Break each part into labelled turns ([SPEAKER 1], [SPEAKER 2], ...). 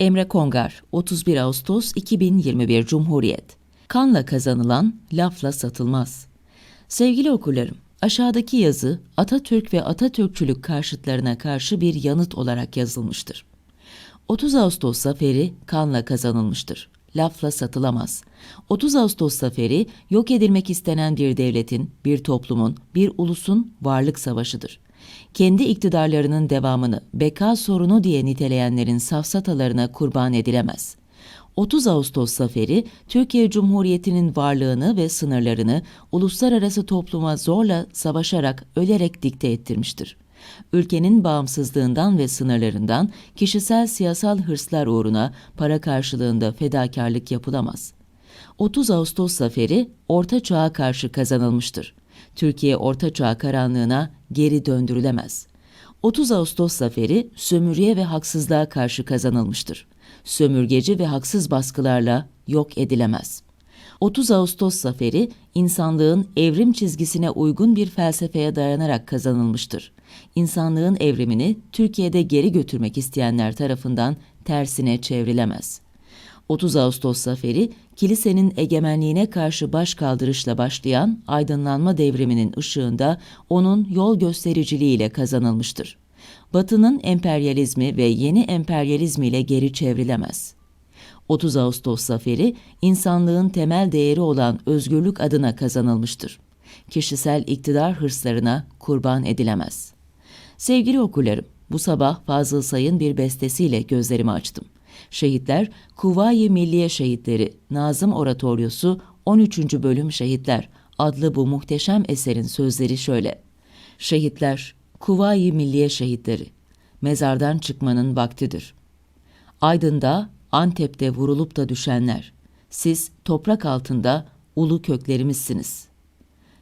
[SPEAKER 1] Emre Kongar, 31 Ağustos 2021 Cumhuriyet. Kanla kazanılan lafla satılmaz. Sevgili okurlarım, aşağıdaki yazı Atatürk ve Atatürkçülük karşıtlarına karşı bir yanıt olarak yazılmıştır. 30 Ağustos zaferi kanla kazanılmıştır. Lafla satılamaz. 30 Ağustos zaferi yok edilmek istenen bir devletin, bir toplumun, bir ulusun varlık savaşıdır. Kendi iktidarlarının devamını beka sorunu diye niteleyenlerin safsatalarına kurban edilemez. 30 Ağustos zaferi Türkiye Cumhuriyeti'nin varlığını ve sınırlarını uluslararası topluma zorla savaşarak ölerek dikte ettirmiştir. Ülkenin bağımsızlığından ve sınırlarından kişisel siyasal hırslar uğruna para karşılığında fedakarlık yapılamaz. 30 Ağustos zaferi Orta Çağ'a karşı kazanılmıştır. Türkiye Orta Çağ karanlığına geri döndürülemez. 30 Ağustos zaferi sömürüye ve haksızlığa karşı kazanılmıştır. Sömürgeci ve haksız baskılarla yok edilemez. 30 Ağustos zaferi insanlığın evrim çizgisine uygun bir felsefeye dayanarak kazanılmıştır. İnsanlığın evrimini Türkiye'de geri götürmek isteyenler tarafından tersine çevrilemez. 30 Ağustos zaferi, kilisenin egemenliğine karşı baş kaldırışla başlayan aydınlanma devriminin ışığında onun yol göstericiliğiyle kazanılmıştır. Batı'nın emperyalizmi ve yeni emperyalizmiyle geri çevrilemez. 30 Ağustos zaferi, insanlığın temel değeri olan özgürlük adına kazanılmıştır. Kişisel iktidar hırslarına kurban edilemez. Sevgili okurlarım, bu sabah Fazıl Say'ın bir bestesiyle gözlerimi açtım. Şehitler, Kuvayi Milliye Şehitleri, Nazım Oratoryosu 13. Bölüm Şehitler adlı bu muhteşem eserin sözleri şöyle. Şehitler, Kuvayi Milliye Şehitleri, mezardan çıkmanın vaktidir. Aydın'da, Antep'te vurulup da düşenler, siz toprak altında ulu köklerimizsiniz.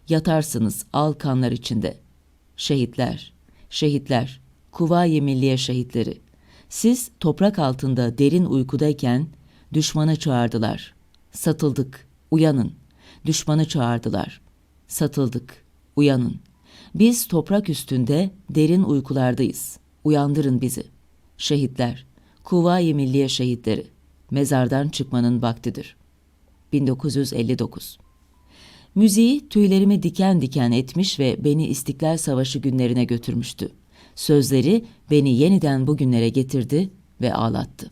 [SPEAKER 1] Yatarsınız al kanlar içinde. Şehitler, şehitler, Kuvayi Milliye şehitleri. Siz toprak altında derin uykudayken düşmanı çağırdılar. Satıldık, uyanın. Düşmanı çağırdılar. Satıldık, uyanın. Biz toprak üstünde derin uykulardayız. Uyandırın bizi. Şehitler, Kuvayi Milliye şehitleri. Mezardan çıkmanın vaktidir. 1959 Müziği tüylerimi diken diken etmiş ve beni İstiklal Savaşı günlerine götürmüştü. Sözleri beni yeniden bugünlere getirdi ve ağlattı.